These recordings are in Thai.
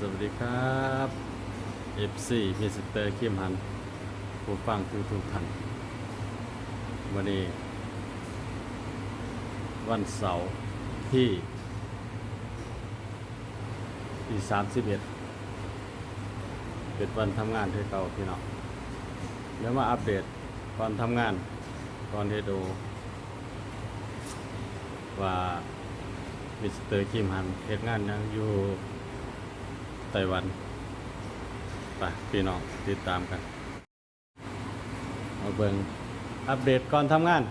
สวัสดีครับ FC มิสเตอร์คิมฮัน ผู้ฟังทุกทุกท่านวันนี้ วันเสาร์ที่ที่31 เป็นวันทำงานที่เก่าพี่น้องเดี๋ยวมาอัปเดตวันทำงานตอนที่ดูว่ามิสเตอร์คิมฮันเหตุงานยังอยู่ ต้หวันไปพี่น้องติดตามกันมาเบิงอัปเดตก่อนทำงาน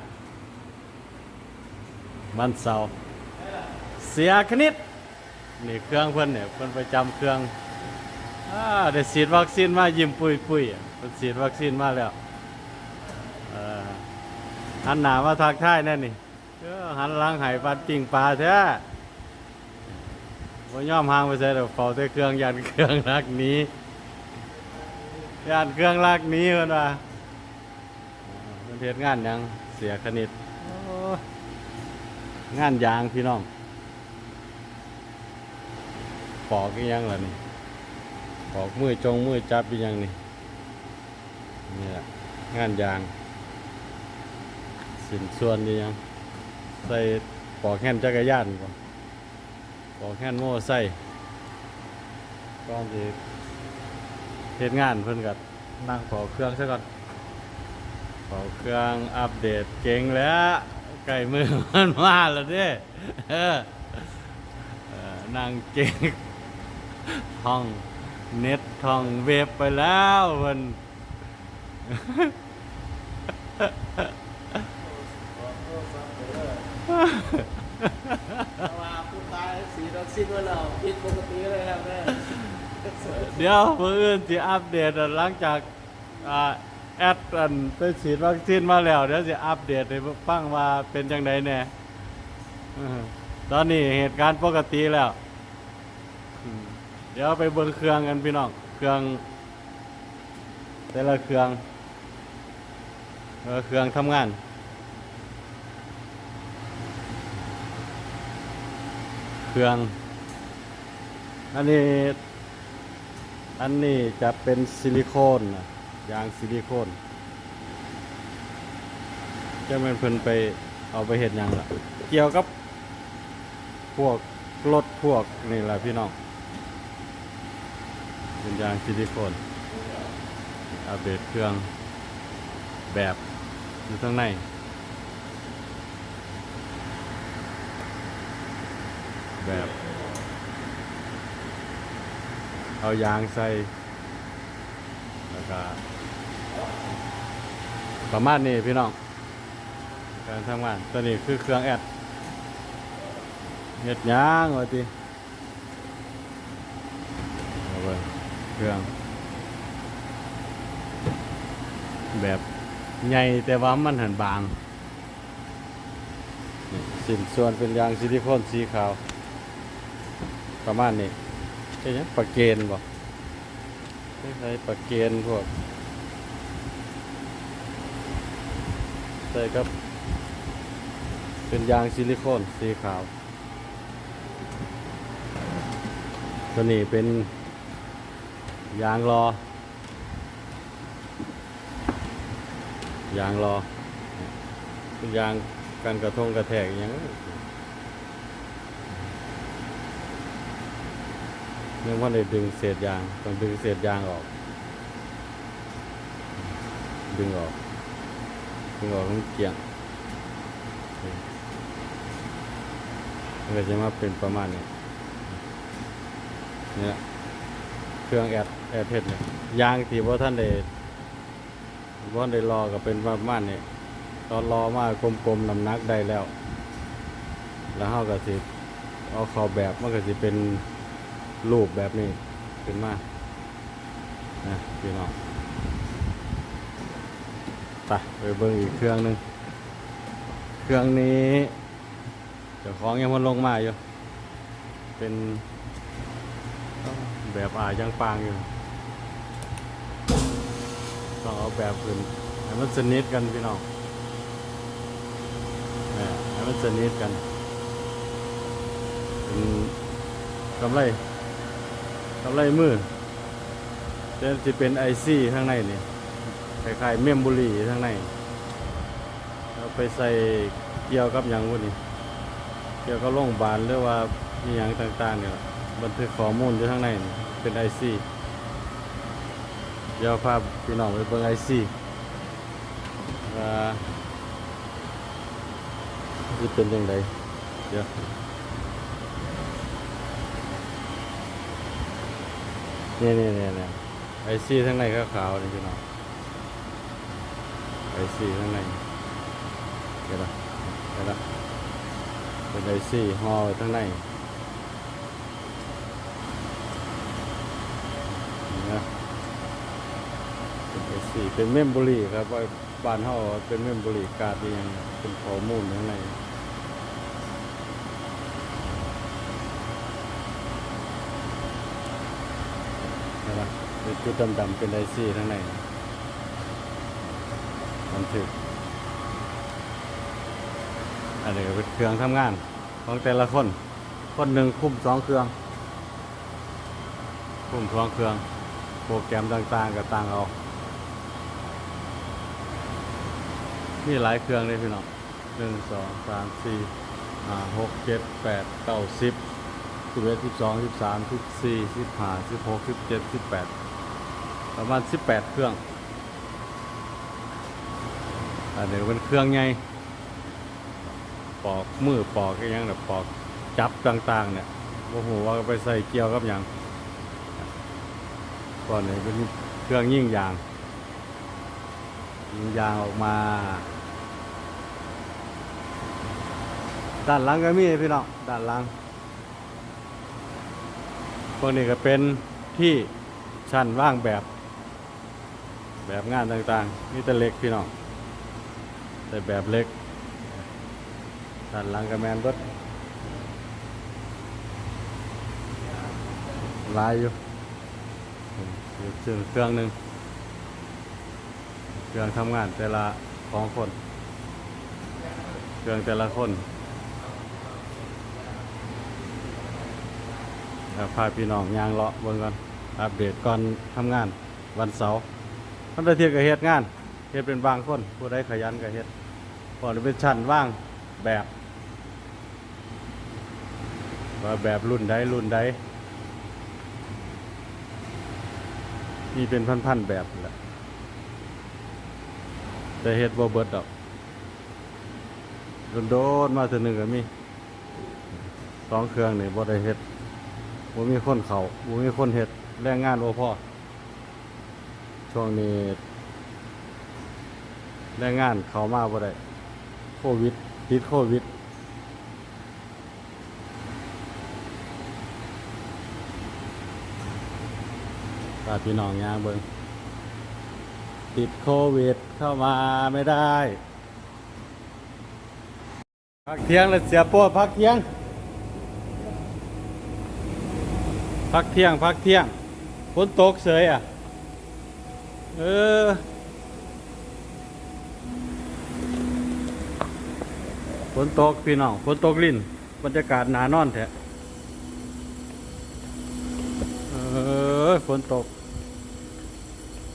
วันเสาร์เสียคณิตนี่เครื่องเพื่อนเนี่ยเพื่อนไปจำเครื่องอได้ฉีดวัคซีนมายิ้มปุยปุยๆเพิ่นฉีดวัคซีนมาแล้วอันหนามาทักทายแน่นี่หันหลังหายปัดปิ่งปลาแท้ บ่ยอมห่างไปใส่ดอกเฝ้าแต่เครื่องยันเครื่องรักนี้ยันเครื่องรักนี้เพิ่นว่าเพิ่นเฮ็ดงานหยังเสียคณิตงานยางพี่น้องปอกยังล่ะนี่ปอกมือจงมือจับยังนี่นี่แหละงานยาง สินส่วนอีหยังใส่ปอกแฮนจักรยานก่อน ปอกแฮนโม่ใส่ก่อนสิเฮ็ดงานเพิ่นก็นั่งปอเครื่องซะก่อนปอเครื่องอัปเดตเก่งแล้วใกล้มือมันมาแล้วเด้เออนั่งเก่งท่องเน็ตท่องเว็บไปแล้วมัน ว่าผู้ตาย สีดอกซินว่าเราผิดปกติเลยครับแม่เดี๋ยวมืออื่นจะอัปเดตอะหลังจากอ่าแอดอันไปฉีดวัคซีนมาแล้วเดี๋ยวจะอัปเดตให้ฟังว่าเป็นจังไดแน่อื้อตอนนี้เหตุการณ์ปกติแล้วอืมเดี๋ยวไปเบิ่งเครื่องกันพี่น้องเครื่อง แต่ละเครื่องแต่ละเครื่องทำงาน เครื่อง อันนี้อันนี้จะเป็นซิลิโคนนะยางซิลิโคนจะเป็นเพิ่นไปเอาไปเห็ดยังล่ะเกี่ยวกับพวกรถพวกนี่แหละพี่น้องเป็นยางซิลิโคนอัปเดตเครื่องแบบอยู่ข้างในแบบ เอายางใส่แล้วก็ประมาณนี้พี่น้อง การทำงานตัวนี้คือเครื่องแอดเห็ดยางว่าติเอาเบิ่งเครื่อง แบบใหญ่แต่ว่ามันหันบาง สินส่วนเป็นยางซิลิโคนสีขาว ประมาณนี้ ใช่ไหมปลาเกนบ่คล้ายๆปลาเกนพวกใส่กับ เป็นยางซิลิโคนสีขาว ตัวนี้เป็นยางรอยางรอเป็นยางกันกระทงกระแทกอหย่างนั้น ยังว่าได้ดึงเศษยางต้องดึงเศษยางออก ดึงออก ดึงออกทั้งเกียงมันก็จะมาเป็นประมาณนี้เนี่ยเครื่องแอดแอดเทสเนี่ยยางที่ว่าท่านได้ว่าท่านได้รอก็เป็นประมาณนี้ตอนรอมากลมๆน้ำหนักได้แล้ว แล้วเขาก็สิเอาขอแบบมันก็สิเป็น รูปแบบนี้ขึ้นมากนะพี่น้องไปไปเบิ่งอีกเครื่องหนึ่งเครื่องนี้เจ้าของยังมันลงมาอยู่ เป็นแบบอายังปางอยู่ต้องเอาแบบขึ้นให้มันสนิทกันพี่น้องให้มันสนิทกันเป็นกำไร กับไรมือจะจะเป็นไอซี่ข้างในนี่คล้ายๆเมมโมรีข้างในเอาไปใส่เกี่ยวกับอย่างวุ้นนี่เกี่ยวกับโรงพยาบาลหรือว่ามีอย่างต่างๆเนี่ยบันทึกข้อมูลอยู่ข้างในนี่เป็นไอซีเดี๋ยวพาพี่น้องไปเบิ่งไอซีว่าจะเป็นยังไงเดี๋ยว เนี่ยเนี่ยเนี่ยเนี่ยไอซีข้างในก็ขาวนี่พี่น้องไอซีข้างในเดี๋ยวนะเดี๋ยวนะเป็นไอซีห่อไว้ข้างในนี่นะเป็นไอซีเป็นเมมโมรีครับว่าบ้านเฮาเป็นเมมโมรีการ์ดอหยังเป็นข้อมูลข้างใน นะครับเป็น จุดดำๆเป็นไอซี่ข้างในบันทึกอันนี้ก็เป็นเครื่องทำงานของแต่ละคน คนหนึ่งคุมสองเครื่อง คุมสองเครื่อง โปรแกรมต่างๆกับต่างเอามีหลายเครื่องเลยพี่น้องหนึ่งสองสามสี่ห้าหกเจ็ดแปดเก้าสิบสิบเอ็ดสิบสองสิบสามสิบสี่สิบห้าสิบหกสิบเจ็ดสิบแปด ประมาณสิบแปดเครื่องอันนี้เป็นเครื่องไงปอกมือปอกอหยังแบบปอกจับต่างๆ เนี่ยโอ้โหว่าไปใส่เกี่ยวกับอย่างก่อนนี้เป็นเครื่องยิ่งยาง ยิ่งยางออกมา ด้านหลังก็มีพี่น้องด้านหลังพวกนี้ก็เป็นที่ชั้นว่างแบบ แบบงานต่างๆนี่แต่เล็กพี่น้องแต่แบบเล็กด้านหลังก็แมนเบดลายอยู่อืมอยู่ซึ่งเครื่องหนึ่งเครื่องทำงานแต่ละของคน เครื่องแต่ละคนพาพี่น้องยางเลาะเบิ่งก่อนอัปเดตก่อนทำงานวันเสาร์ มันได้เทียบกับเฮ็ดงานเฮ็ดเป็นบางคนผู้ใดขยันก็เฮ็ดพอจะเป็นชั้นว่างแบบว่าแบบรุ่นใดรุ่นใดมีเป็นพันๆแบบแหละแต่เฮ็ดบ่เบิดดอกโดนๆมาเทื่อหนึ่งก็มีสองเครื่องนี่บ่ได้เฮ็ดบ่มีคนเขาบ่มีคนเฮ็ดแรงงานโอพ่อ ช่วงนี้แรงงานเขามาบ่ได้โควิดติดโควิด ตาพี่น้องยางเบิงติดโควิดเข้ามาไม่ได้ พักเที่ยงแล้วเสียปัวพักเที่ยง พักเที่ยง พักเที่ยงฝนตกเสยอะ เออ ฝนตกพี่น้อง ฝนตกลิ้น บรรยากาศหนานอนแท้เออ ฝนตก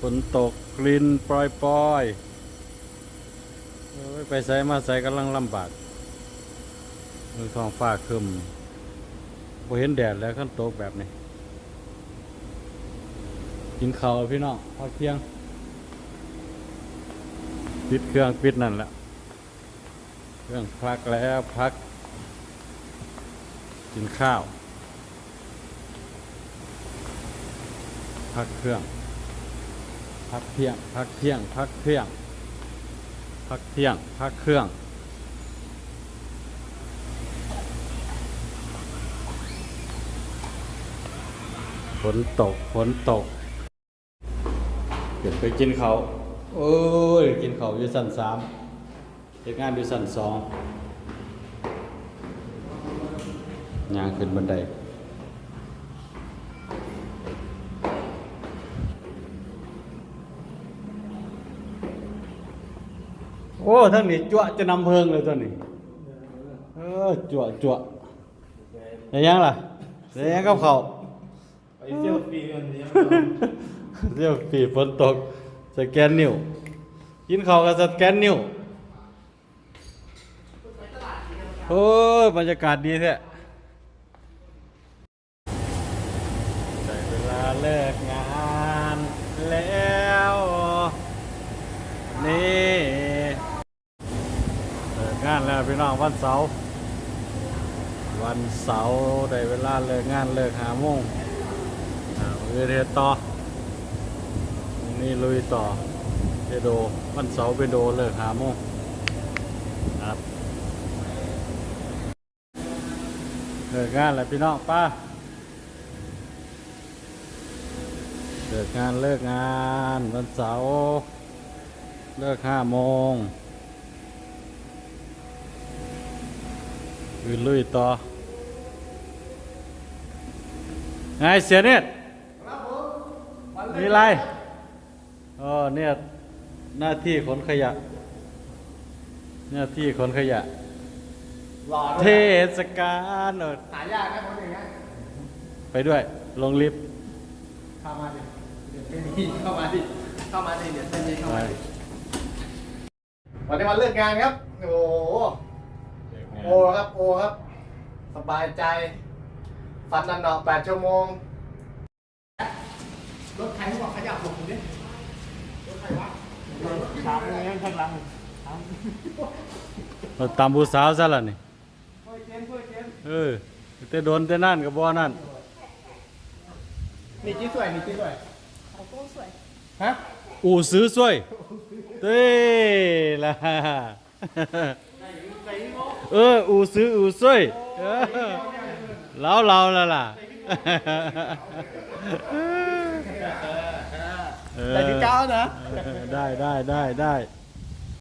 ฝนตกลิ้นปล่อยปล่อยไปใส่มาใส่กำลังลำบากมือทองฟ้าคึมบ่เห็นแดดแล้วขั้นตกแบบนี้ กินข้าวพี่น้องพักเที่ยง ปิดเครื่องปิดนั่นแหละเครื่องพักแล้วพัก กินข้าว พักเครื่อง พักเที่ยง พักเที่ยง พักเที่ยง พักเที่ยง พักเครื่องฝนตก ฝนตก เดี๋ยวไปกินเขาโอ้ยกินเขาอยู่สันสามเฮ็ดงานอยู่สันสองย่างขึ้นบันไดโอ้ทั้งนี้จั่วจะนำเพลิงเลยตัวนี้เออจั่วจั่วได้ยังล่ะได้ยังกับเขา ไปเที่ยวฟรีวันนี้ เรียกปีฝนตก สแกนนิ้ว กินข้าวกับสแกนนิ้ว โอ้ยบรรยากาศดีแท้ได้เวลาเลิกงานแล้ว นี่เลิกงานแล้วพี่น้องวันเสาร์วันเสาร์ได้เวลาเลิกงานเลิกหาโมงอ่าเรียนต่อร์ นี่ลุยต่อไปโดวันเสาร์ไปโดเลิกหาโมงครับเลิกงานแล้วพี่น้องป้าเลิกงานเลิกงานวันเสาร์เลิกห้าโมงคือลุยต่อไงเสียเนี่ยมีอะไร อ๋อเนี่ยหน้าที่ขนขยะ หน้าที่ขนขยะ หล่อเทศกาลเออหายากนะคนอย่างเงี้ยไปด้วย ลงลิฟต์เข้ามาดิเดี๋ยวไม่มีเข้ามาดิเข้ามาดิเดี๋ยวไม่มีเข้าไปมาดิวันนี้วันเลิกงานครับ โอ้โหโอครับโอครับ สบายใจฟันนันเนาะแปดชั่วโมงรถใครบอกขยับหลบดิรถใครวะ ตามเงี้ยข้างหลังเราตามผู้สาวซะละนี่เออแต่โดนแต่นั่นกับบ่อนั่นนี่จีสวยนี่จีสวยอู้สวยฮะอู่ซื้อสวยเต้ละเอออู่ซื้ออู่สวยแล้วเราละล่ะ เออ แต่ที่เก้านะ เออได้ได้ได้ได้